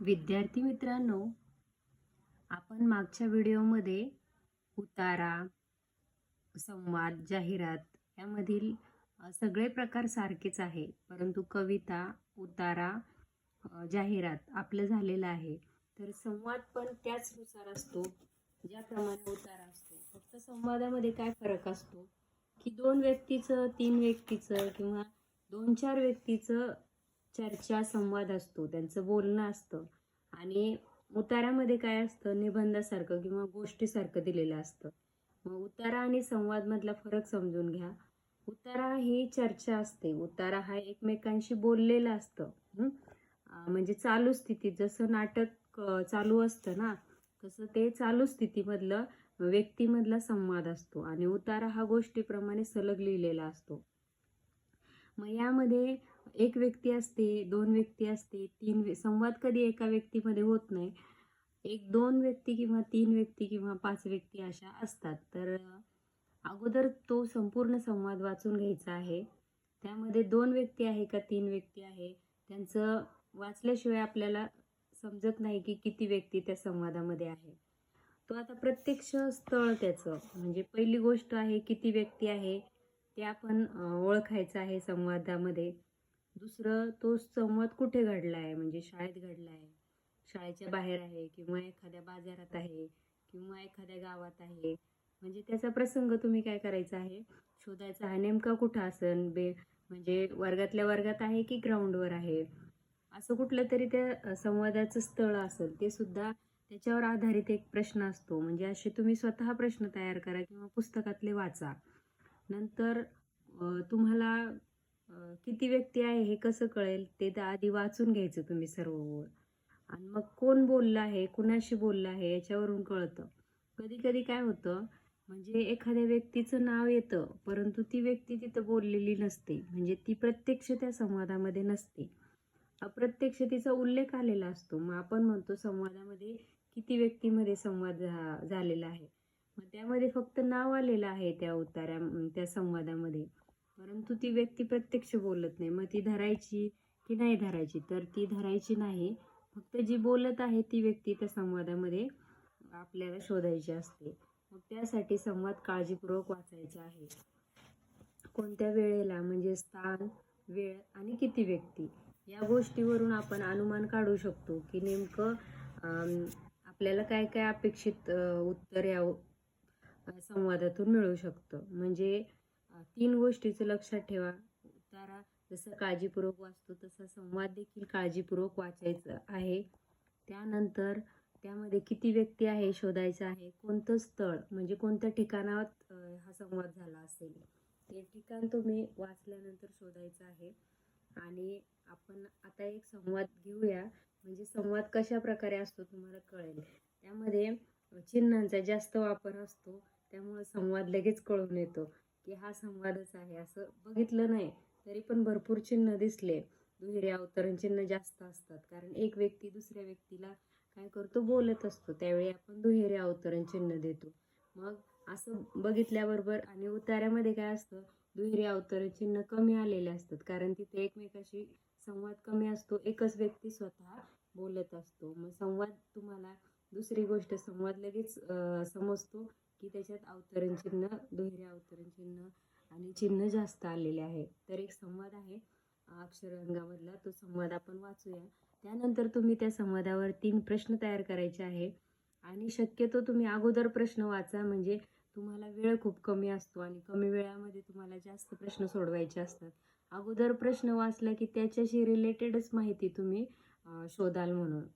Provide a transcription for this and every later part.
विद्यार्थी मित्रांनो आपण मागच्या व्हिडिओमध्ये उतारा संवाद जाहिरात यामधील सगळे प्रकार सारखेच आहे परंतु कविता उतारा जाहिरात आपलं झालेलं आहे. तर संवाद पण त्याचनुसार असतो ज्याप्रमाणे उतारा असतो. फक्त संवादामध्ये काय फरक असतो? की दोन व्यक्तीचं तीन व्यक्तीचं किंवा दोन चार व्यक्तीचं चर्चा संवाद असतो त्यांचं बोलणं असतं. आणि उतारामध्ये काय असतं? निबंधासारखं किंवा गोष्टीसारखं दिलेलं असतं. मग उतारा आणि संवादमधला फरक समजून घ्या. उतारा ही चर्चा असते. उतारा हा एकमेकांशी बोललेलं असतं. म्हणजे चालू स्थितीत जसं नाटक चालू असतं ना तसं ते चालू स्थितीमधलं व्यक्तीमधला संवाद असतो. आणि उतारा हा गोष्टीप्रमाणे सलग लिहिलेला असतो. मग यामध्ये एक व्यक्ती असते दोन व्यक्ती असते तीन संवाद कधी एका व्यक्तीमध्ये होत नाही. एक दोन व्यक्ती किंवा तीन व्यक्ती किंवा पाच व्यक्ती अशा असतात. तर अगोदर तो संपूर्ण संवाद वाचून घ्यायचा आहे. त्यामध्ये दोन व्यक्ती आहे का तीन व्यक्ती आहे? त्यांचं वाचल्याशिवाय आपल्याला समजत नाही की किती व्यक्ती त्या संवादामध्ये आहे. तो आता प्रत्यक्ष स्थळ त्याचं. म्हणजे पहिली गोष्ट आहे किती व्यक्ती आहे ते आपण ओळखायचं आहे संवादामध्ये. दुसरं तो संवाद कुठे घडला आहे म्हणजे शाळेत घडला आहे शाळेच्या बाहेर आहे किंवा एखाद्या बाजारात आहे किंवा एखाद्या गावात आहे. म्हणजे त्याचा प्रसंग तुम्ही काय करायचा आहे? शोधायचा आहे. नेमका कुठं असन? बे म्हणजे वर्गातल्या वर्गात आहे की ग्राउंडवर आहे? असं कुठलं तरी त्या संवादाचं स्थळ असेल ते सुद्धा त्याच्यावर आधारित एक प्रश्न असतो. म्हणजे असे तुम्ही स्वतः प्रश्न तयार करा किंवा पुस्तकातले वाचा. नंतर तुम्हाला किती व्यक्ती आहे हे कसं कळेल? ते तर आधी वाचून घ्यायचं तुम्ही सर्व ओळ आणि मग कोण बोललं आहे कुणाशी बोललं आहे याच्यावरून कळतं. कधी कधी काय होतं म्हणजे एखाद्या व्यक्तीचं नाव येतं परंतु ती व्यक्ती तिथं बोललेली नसते. म्हणजे ती प्रत्यक्ष त्या संवादामध्ये नसते. अप्रत्यक्ष तिचा उल्लेख आलेला असतो. मग आपण म्हणतो संवादामध्ये किती व्यक्तीमध्ये संवाद झा झालेला आहे? मग त्यामध्ये फक्त नाव आलेलं आहे त्या उतार्या त्या संवादामध्ये. परंतु ती व्यक्ती प्रत्यक्ष बोलत नाही. मग ती धरायची की नाही धरायची? तर ती धरायची नाही. फक्त जी बोलत आहे ती व्यक्ती त्या संवादामध्ये आपल्याला शोधायची असते. मग त्यासाठी संवाद काळजीपूर्वक वाचायचा आहे. कोणत्या वेळेला? म्हणजे स्थान वेळ आणि किती व्यक्ती? या गोष्टीवरून आपण अनुमान काढू शकतो की नेमकं आपल्याला काय काय अपेक्षित उत्तर या संवादातून मिळू शकतं. म्हणजे तीन गोष्टीचं लक्षात ठेवा. उतारा जसं काळजीपूर्वक वाचतो तसा संवाद देखील काळजीपूर्वक वाचायचं आहे. त्यानंतर त्यामध्ये किती व्यक्ती आहे शोधायचं आहे? कोणतं स्थळ म्हणजे कोणत्या ठिकाणात हा संवाद झाला असेल? ते ठिकाण तुम्ही वाचल्यानंतर शोधायचं आहे. आणि आपण आता एक संवाद घेऊया. म्हणजे संवाद कशा प्रकारे असतो तुम्हाला कळेल. त्यामध्ये चिन्हांचा जास्त वापर असतो. त्यामुळे संवाद लगेच कळून येतो. की हा संवादच आहे. असं बघितलं नाही तरी पण भरपूर चिन्ह दिसले. दुहेरी अवतरण चिन्ह जास्त असतात. कारण एक व्यक्ती दुसऱ्या व्यक्तीला काय करतो? बोलत असतो. त्यावेळी आपण दुहेरी अवतरण चिन्ह देतो. मग असं बघितल्याबरोबर आणि उतार्यामध्ये काय असतं? दुहेरी अवतरण चिन्ह कमी आलेले असतात. कारण तिथे एकमेकाशी संवाद कमी असतो. एकच व्यक्ती स्वतः बोलत असतो. मग संवाद तुम्हाला दुसरी गोष्ट संवाद लगेच समजतो. की त्याच्यात अवतरण चिन्ह दुहेरी अवतरण चिन्ह आणि चिन्ह जास्त आलेले आहे. तर एक संवाद आहे अक्षररंगामधला तो संवाद आपण वाचूया. त्यानंतर तुम्ही त्या संवादावर तीन प्रश्न तयार करायचे आहे आणि शक्यतो तुम्ही अगोदर प्रश्न वाचा म्हणजे तुम्हाला वेळ खूप कमी असतो आणि कमी वेळामध्ये तुम्हाला जास्त प्रश्न सोडवायचे असतात. अगोदर प्रश्न वाचला की त्याच्याशी रिलेटेडच माहिती तुम्ही शोधाल म्हणून.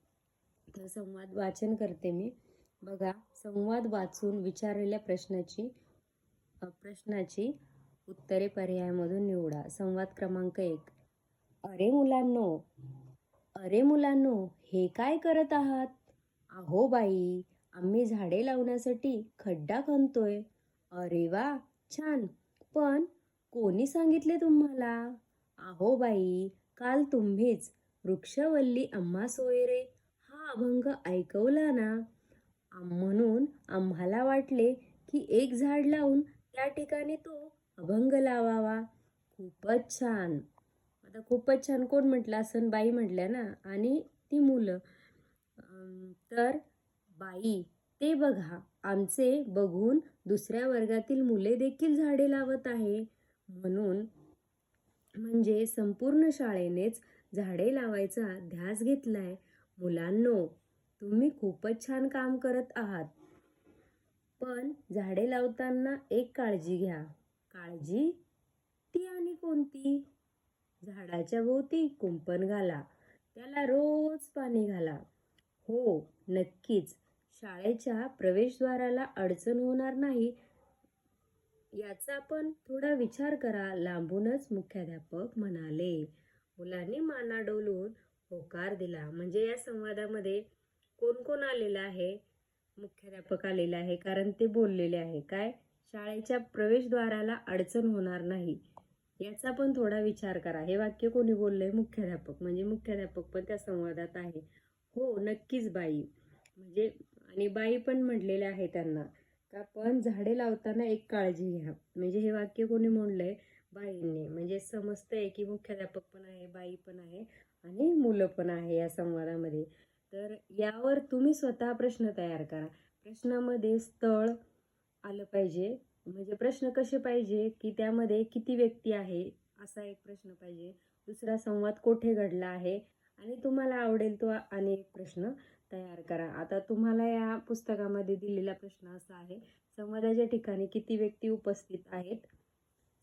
तर संवाद वाचन करते मी बघा संवाद वाचून विचारलेल्या प्रश्नाची प्रश्नाची उत्तरे पर्यायामधून निवडा. संवाद क्रमांक एक. अरे मुलांनो अरे मुलांनो हे काय करत आहात? अहो बाई आम्ही झाडे लावण्यासाठी खड्डा खणतोय. अरे वा छान. पण कोणी सांगितले तुम्हाला? आहो बाई काल तुम्हीच वृक्षवल्ली अम्मा सोयरे हा अभंग ऐकवला ना? म्हणून आम्हाला वाटले की एक झाड लावून त्या ठिकाणी तो अभंग लावावा. खूपच छान. आता खूपच छान कोण म्हटलं? असं बाई म्हटल्या ना? आणि ती मुलं. तर बाई ते बघा. आमचे बघून दुसऱ्या वर्गातील मुले देखील झाडे लावत आहे. म्हणून म्हणजे संपूर्ण शाळेनेच झाडे लावायचा ध्यास घेतलाय मुलांनो. तुम्ही खूपच छान काम करत आहात. पण झाडे लावताना एक काळजी घ्या. काळजी? ती आणि कोणती? झाडाच्या भोवती कुंपण घाला. त्याला रोज पाणी घाला. हो नक्कीच. शाळेच्या प्रवेशद्वाराला अडचण होणार नाही. याचा पण थोडा विचार करा लांबूनच मुख्याध्यापक म्हणाले. मुलांनी माना डोलून होकार दिला. म्हणजे या संवादामध्ये कोण कोण आलेलं आहे? मुख्याध्यापक आलेलं आहे कारण ते बोललेले आहे. काय? शाळेच्या प्रवेशद्वाराला अडचण होणार नाही. याचा पण थोडा विचार करा. हे वाक्य कोणी बोललंय? मुख्याध्यापक. म्हणजे मुख्याध्यापक पण त्या संवादात आहे. हो नक्कीच बाई. म्हणजे आणि बाई पण म्हणलेल्या आहे त्यांना का पण झाडे लावताना एक काळजी घ्या. म्हणजे हे वाक्य कोणी म्हणलंय बाईंनी. म्हणजे समजतंय की मुख्याध्यापक पण आहे बाई पण आहे आणि मुलं पण आहे या संवादामध्ये. तर यावर तुम्ही स्वतः प्रश्न तयार करा. प्रश्नामध्ये स्थळ आलं पाहिजे. म्हणजे प्रश्न कसे पाहिजे? की त्यामध्ये किती व्यक्ती आहे? असा एक प्रश्न पाहिजे. दुसरा संवाद कोठे घडला आहे? आणि तुम्हाला आवडेल तो आणि एक प्रश्न तयार करा. आता तुम्हाला या पुस्तकामध्ये दिलेला प्रश्न असा आहे. संवादाच्या ठिकाणी किती व्यक्ती उपस्थित आहेत?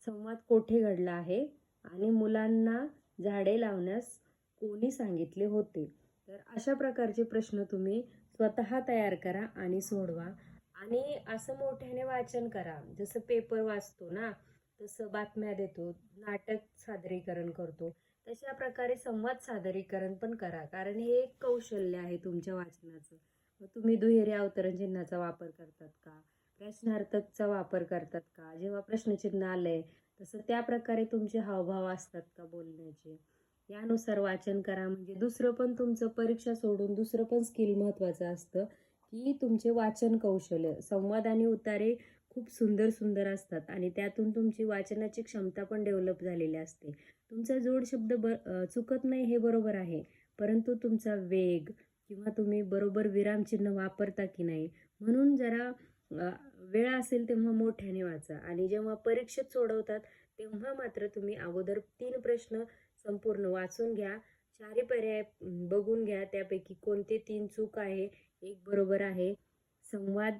संवाद कोठे घडला आहे? आणि मुलांना झाडे लावण्यास कोणी सांगितले होते? तर अशा प्रकारचे प्रश्न तुम्ही स्वतः तयार करा आणि सोडवा. आणि असं मोठ्याने वाचन करा. जसं पेपर वाचतो ना तसं बातम्या देतो नाटक सादरीकरण करतो. तशा प्रकारे संवाद सादरीकरण पण करा. कारण हे एक कौशल्य आहे तुमच्या वाचनाचं. मग तुम्ही दुहेरी अवतरण चिन्हाचा वापर करतात का? प्रश्नार्थकचा वापर करतात का? जेव्हा प्रश्नचिन्ह आलंय तसं त्या प्रकारे तुमचे हावभाव असतात का बोलण्याचे? यानुसार वाचन करा. म्हणजे दुसरं पण तुमचं परीक्षा सोडून दुसरं पण स्किल महत्त्वाचं असतं की तुमचे वाचन कौशल्य. संवाद आणि उतारे खूप सुंदर सुंदर असतात आणि त्यातून तुमची वाचनाची क्षमता पण डेव्हलप झालेली असते. तुमचा जोड शब्द ब चुकत नाही हे बरोबर आहे. परंतु तुमचा वेग किंवा तुम्ही बरोबर विरामचिन्ह वापरता की नाही म्हणून जरा वेळ असेल तेव्हा मोठ्याने वाचा. आणि जेव्हा परीक्षेत सोडवतात तेव्हा मात्र तुम्ही अगोदर तीन प्रश्न संपूर्ण वाचून घ्या. चारही पर्याय बघून घ्या. त्यापैकी कोणते तीन चूक आहे? एक बरोबर आहे. संवाद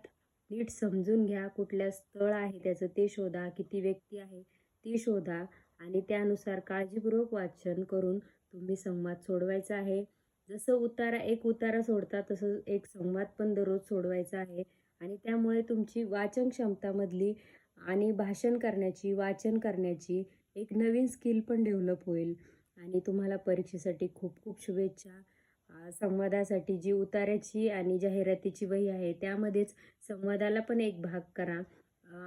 नीट समजून घ्या. कुठल्या स्थळ आहे त्याचं ते शोधा. किती व्यक्ती आहे ती शोधा. आणि त्यानुसार काळजीपूर्वक वाचन करून तुम्ही संवाद सोडवायचा आहे. जसं उतारा एक उतारा सोडता तसं एक संवाद पण दररोज सोडवायचा आहे. आणि त्यामुळे तुमची वाचन क्षमतामधली आणि भाषण करण्याची वाचन करण्याची एक नवीन स्किल पण डेव्हलप होईल. आणि तुम्हाला परीक्षेसाठी खूप खूप शुभेच्छा. संवादासाठी जी उतार्याची आणि जाहिरातीची वही आहे त्यामध्येच संवादाला पण एक भाग करा.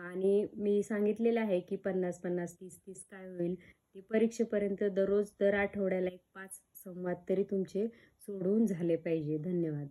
आणि मी सांगितलेलं आहे की पन्नास पन्नास तीस तीस काय होईल ते परीक्षेपर्यंत दररोज दर आठवड्याला एक पाच संवाद तरी तुमचे सोडवून झाले पाहिजे. धन्यवाद.